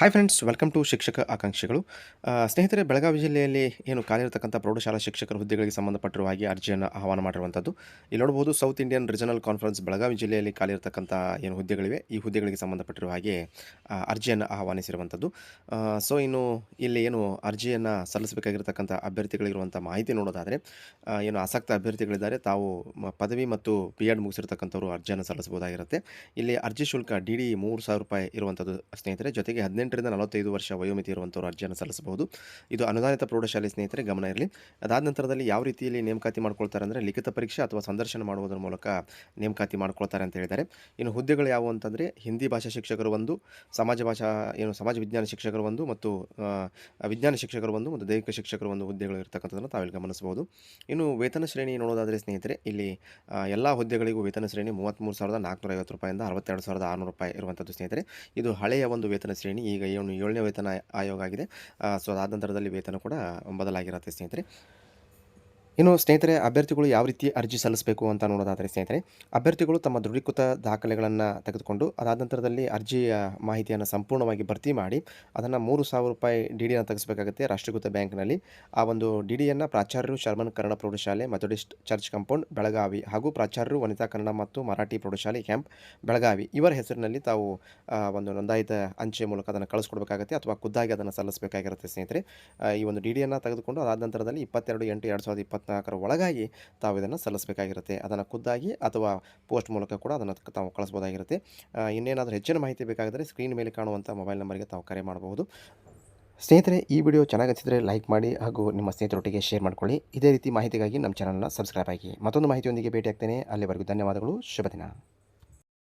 Hi friends welcome to ಶಿಕ್ಷಕ ಆಕಾಂಕ್ಷಿಗಳು. ಸ್ನೇಹಿತರೆ, ಬೆಳಗಾವಿ ಜಿಲ್ಲೆಯಲ್ಲಿ ಏನು ಕಾಲಿರತಕ್ಕಂಥ ಪ್ರೌಢಶಾಲಾ ಶಿಕ್ಷಕರ ಹುದ್ದೆಗಳಿಗೆ ಸಂಬಂಧಪಟ್ಟಿರುವ ಹಾಗೆ ಅರ್ಜಿಯನ್ನು ಆಹ್ವಾನ ಮಾಡಿರುವಂಥದ್ದು. ಇಲ್ಲಿ ನೋಡ್ಬೋದು south Indian regional conference Belagavi ಜಿಲ್ಲೆಯಲ್ಲಿ ಕಾಲಿರ್ತಕ್ಕಂಥ ಏನು ಹುದ್ದೆಗಳಿವೆ. ಈ ಹುದ್ದೆಗಳಿಗೆ ಸಂಬಂಧಪಟ್ಟಿರುವ ಹಾಗೆ ಅರ್ಜಿಯನ್ನು ಆಹ್ವಾನಿಸಿರುವಂಥದ್ದು. ಸೊ ಇನ್ನು ಇಲ್ಲಿ ಏನು ಅರ್ಜಿಯನ್ನು ಸಲ್ಲಿಸಬೇಕಾಗಿರ್ತಕ್ಕಂಥ ಅಭ್ಯರ್ಥಿಗಳಿರುವಂಥ ಮಾಹಿತಿ ನೋಡೋದಾದರೆ ಏನು ಆಸಕ್ತ ಅಭ್ಯರ್ಥಿಗಳಿದ್ದಾರೆ, ತಾವು ಪದವಿ ಮತ್ತು ಪಿ ಎಡ್ ಮುಗಿಸಿರ್ತಕ್ಕಂಥವ್ರು ಅರ್ಜಿಯನ್ನು ಸಲ್ಲಿಸಬಹುದಾಗಿರುತ್ತೆ. ಇಲ್ಲಿ ಅರ್ಜಿ ಶುಲ್ಕ ಡಿ ಡಿ ಮೂರು ಸಾವಿರ ರೂಪಾಯಿ ಇರುವಂಥದ್ದು ಸ್ನೇಹಿತರೆ. ಜೊತೆಗೆ ಹದಿನೆಂಟರಿಂದ ನಲವತ್ತೈದು ವರ್ಷ ವಯೋಮಿತಿ ಇರುವಂಥವ್ರು ಅರ್ಜಿಯನ್ನು ಸಲ್ಲಿಸಬಹುದು. ಇದು ಅನುದಾನಿತ ಪ್ರೌಢಶಾಲೆ ಸ್ನೇಹಿತರೆ, ಗಮನ ಇರಲಿ. ಅದಾದ ನಂತರದಲ್ಲಿ ಯಾವ ರೀತಿಯಲ್ಲಿ ನೇಮಕಾತಿ ಮಾಡ್ಕೊಳ್ತಾರೆ ಅಂದರೆ ಲಿಖಿತ ಪರೀಕ್ಷೆ ಅಥವಾ ಸಂದರ್ಶನ ಮಾಡುವುದರ ಮೂಲಕ ನೇಮಕಾತಿ ಮಾಡ್ಕೊಳ್ತಾರೆ ಅಂತ ಹೇಳಿದ್ದಾರೆ. ಇನ್ನು ಹುದ್ದೆಗಳು ಯಾವುವು ಅಂತಂದರೆ ಹಿಂದಿ ಭಾಷಾ ಶಿಕ್ಷಕರು ಒಂದು, ಸಮಾಜ ಭಾಷಾ ಏನು ಸಮಾಜ ವಿಜ್ಞಾನ ಶಿಕ್ಷಕರು ಒಂದು ಮತ್ತು ವಿಜ್ಞಾನ ಶಿಕ್ಷಕರು ಒಂದು ಮತ್ತು ದೈಹಿಕ ಶಿಕ್ಷಕರು ಒಂದು ಹುದ್ದೆಗಳು ಇರ್ತಕ್ಕಂಥದ್ದನ್ನು ತಾವಿಲ್ಲಿ ಗಮನಿಸಬಹುದು. ಇನ್ನು ವೇತನ ಶ್ರೇಣಿ ನೋಡೋದಾದರೆ ಸ್ನೇಹಿತರೆ, ಇಲ್ಲಿ ಎಲ್ಲ ಹುದ್ದೆಗಳಿಗೂ ವೇತನ ಶ್ರೇಣಿ ಮೂವತ್ತ್ಮೂರು ಸಾವಿರದ ನಾಲ್ಕುನೂರ ಐವತ್ತು ರೂಪಾಯಿಂದ ಅರವತ್ತೆರಡು ಸಾವಿರದ ಆರುನೂರು ರೂಪಾಯಿ ಇರುವಂಥದ್ದು ಸ್ನೇಹಿತರೆ. ಇದು ಹಳೆಯ ಒಂದು ವೇತನ ಶ್ರೇಣಿ, ಈಗ ಏನು ಏಳನೇ ವೇತನ ಆಯೋಗ ಆಗಿದೆ. ಸೊ ಅದಾದ ನಂತರದಲ್ಲಿ ವೇತನ ಕೂಡ ಬದಲಾಗಿರುತ್ತೆ ಸ್ನೇಹಿತರೆ. ಇನ್ನು ಸ್ನೇಹಿತರೆ, ಅಭ್ಯರ್ಥಿಗಳು ಯಾವ ರೀತಿ ಅರ್ಜಿ ಸಲ್ಲಿಸಬೇಕು ಅಂತ ನೋಡೋದಾದರೆ ಸ್ನೇಹಿತರೆ, ಅಭ್ಯರ್ಥಿಗಳು ತಮ್ಮ ದೃಢೀಕೃತ ದಾಖಲೆಗಳನ್ನು ತೆಗೆದುಕೊಂಡು ಅದಾದ ನಂತರದಲ್ಲಿ ಅರ್ಜಿಯ ಮಾಹಿತಿಯನ್ನು ಸಂಪೂರ್ಣವಾಗಿ ಭರ್ತಿ ಮಾಡಿ ಅದನ್ನು ಮೂರು ಸಾವಿರ ರೂಪಾಯಿ ಡಿ ಡಿಯನ್ನು ತೆಗೆಸಬೇಕಾಗುತ್ತೆ ರಾಷ್ಟ್ರೀಕೃತ ಬ್ಯಾಂಕ್ನಲ್ಲಿ. ಆ ಒಂದು ಡಿ ಡಿಯನ್ನು ಪ್ರಾಚಾರ್ಯರು ಶರ್ಮನ್ ಕನ್ನಡ ಪ್ರೌಢಶಾಲೆ, ಮೆಥೋಡಿಸ್ಟ್ ಚರ್ಚ್ ಕಾಂಪೌಂಡ್, ಬೆಳಗಾವಿ ಹಾಗೂ ಪ್ರಾಚಾರ್ಯರು ವನಿತಾ ಕನ್ನಡ ಮತ್ತು ಮರಾಠಿ ಪ್ರೌಢಶಾಲೆ ಕ್ಯಾಂಪ್, ಬೆಳಗಾವಿ. ಇವರ ಹೆಸರಿನಲ್ಲಿ ತಾವು ಒಂದು ನೋಂದಾಯಿತ ಅಂಚೆ ಮೂಲಕ ಅದನ್ನು ಕಳಿಸ್ಕೊಡ್ಬೇಕಾಗುತ್ತೆ ಅಥವಾ ಖುದ್ದಾಗಿ ಅದನ್ನು ಸಲ್ಲಿಸಬೇಕಾಗಿರುತ್ತೆ ಸ್ನೇಹಿತರೆ. ಈ ಒಂದು ಡಿ ಡಿಯನ್ನು ತೆಗೆದುಕೊಂಡು ಅದಾದ ನಂತರದಲ್ಲಿ ಇಪ್ಪತ್ತೆರಡು ಎಂಟು ಎರಡು ಸಾವಿರದ ಇಪ್ಪತ್ನಾಲ್ಕರ ಒಳಗಾಗಿ ತಾವು ಇದನ್ನು ಸಲ್ಲಿಸಬೇಕಾಗಿರುತ್ತೆ. ಅದನ್ನು ಖುದ್ದಾಗಿ ಅಥವಾ ಪೋಸ್ಟ್ ಮೂಲಕ ಕೂಡ ಅದನ್ನು ತಾವು ಕಳಿಸ್ಬೋದಾಗಿರುತ್ತೆ ಇನ್ನೇನಾದರೂ ಹೆಚ್ಚಿನ ಮಾಹಿತಿ ಬೇಕಾದರೆ ಸ್ಕ್ರೀನ್ ಮೇಲೆ ಕಾಣುವಂಥ ಮೊಬೈಲ್ ನಂಬರ್ಗೆ ತಾವು ಕರೆ ಮಾಡಬಹುದು. ಸ್ನೇಹಿತರೆ, ಈ ವಿಡಿಯೋ ಚೆನ್ನಾಗಿ ಲೈಕ್ ಮಾಡಿ ಹಾಗೂ ನಿಮ್ಮ ಸ್ನೇಹಿತರೊಟ್ಟಿಗೆ ಶೇರ್ ಮಾಡ್ಕೊಳ್ಳಿ. ಇದೇ ರೀತಿ ಮಾಹಿತಿಗಾಗಿ ನಮ್ಮ ಚಾನಲ್ನ ಸಬ್ಸ್ಕ್ರೈಬ್ ಆಗಿ. ಮತ್ತೊಂದು ಮಾಹಿತಿಯೊಂದಿಗೆ ಭೇಟಿಯಾಗ್ತೇನೆ. ಅಲ್ಲಿವರೆಗೂ ಧನ್ಯವಾದಗಳು. ಶುಭ ದಿನ.